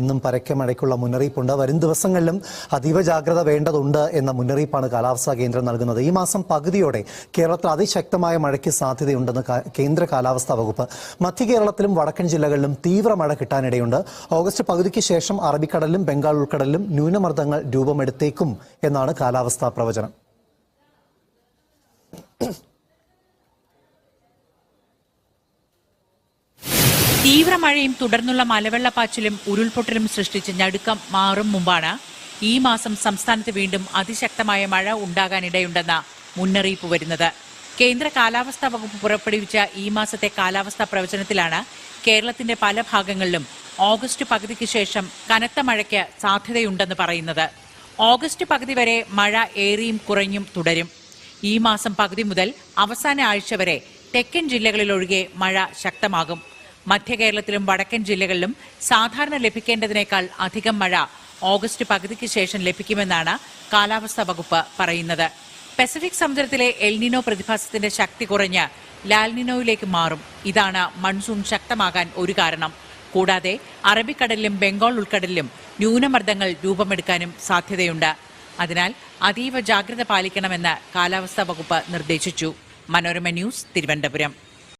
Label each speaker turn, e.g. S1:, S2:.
S1: ഇന്നും പരക്കെ മഴയ്ക്കുള്ള മുന്നറിയിപ്പുണ്ട് വരും ദിവസങ്ങളിലും അതീവ ജാഗ്രത വേണ്ടതുണ്ട് എന്ന മുന്നറിയിപ്പാണ് കാലാവസ്ഥാ കേന്ദ്രം നൽകുന്നത് ഈ മാസം പകുതിയോടെ കേരളത്തിൽ അതിശക്തമായ മഴയ്ക്ക് സാധ്യതയുണ്ടെന്ന് കേന്ദ്ര കാലാവസ്ഥാ വകുപ്പ് മധ്യ കേരളത്തിലും വടക്കൻ ജില്ലകളിലും തീവ്ര മഴ കിട്ടാനിടയുണ്ട് ഓഗസ്റ്റ് പകുതിക്ക് ശേഷം അറബിക്കടലിലും ബംഗാൾ ഉൾക്കടലിലും ന്യൂനമർദ്ദങ്ങൾ രൂപമെടുത്തേക്കും എന്നാണ് കാലാവസ്ഥാ പ്രവചനം
S2: തീവ്രമഴയും തുടർന്നുള്ള മലവെള്ളപ്പാച്ചിലും ഉരുൾപൊട്ടലും സൃഷ്ടിച്ച് ഞടുക്കം മാറും മുമ്പാണ് ഈ മാസം സംസ്ഥാനത്ത് വീണ്ടും അതിശക്തമായ മഴ ഉണ്ടാകാനിടയുണ്ടെന്ന മുന്നറിയിപ്പ് വരുന്നത് കേന്ദ്ര കാലാവസ്ഥാ വകുപ്പ് പുറപ്പെടുവിച്ച ഈ മാസത്തെ കാലാവസ്ഥാ പ്രവചനത്തിലാണ് കേരളത്തിന്റെ പല ഭാഗങ്ങളിലും ഓഗസ്റ്റ് പകുതിക്ക് ശേഷം കനത്ത മഴയ്ക്ക് സാധ്യതയുണ്ടെന്ന് പറയുന്നത് ഓഗസ്റ്റ് പകുതി വരെ മഴ ഏറിയും കുറഞ്ഞും തുടരും ഈ മാസം പകുതി മുതൽ അവസാന ആഴ്ച വരെ തെക്കൻ ജില്ലകളിലൊഴികെ മഴ ശക്തമാകും മധ്യ കേരളത്തിലും വടക്കൻ ജില്ലകളിലും സാധാരണ ലഭിക്കേണ്ടതിനേക്കാൾ അധികം മഴ ഓഗസ്റ്റ് പകുതിക്ക് ശേഷം ലഭിക്കുമെന്നാണ് കാലാവസ്ഥാ വകുപ്പ് പറയുന്നത് പസഫിക് സമുദ്രത്തിലെ എൽനിനോ പ്രതിഭാസത്തിന്റെ ശക്തി കുറഞ്ഞ് ലാൽനിനോയിലേക്ക് മാറും ഇതാണ് മൺസൂൺ ശക്തമാകാൻ ഒരു കാരണം കൂടാതെ അറബിക്കടലിലും ബംഗാൾ ഉൾക്കടലിലും ന്യൂനമർദ്ദങ്ങൾ രൂപമെടുക്കാനും സാധ്യതയുണ്ട് അതിനാൽ അതീവ ജാഗ്രത പാലിക്കണമെന്ന് കാലാവസ്ഥാ വകുപ്പ് നിർദ്ദേശിച്ചു മനോരമ ന്യൂസ് തിരുവനന്തപുരം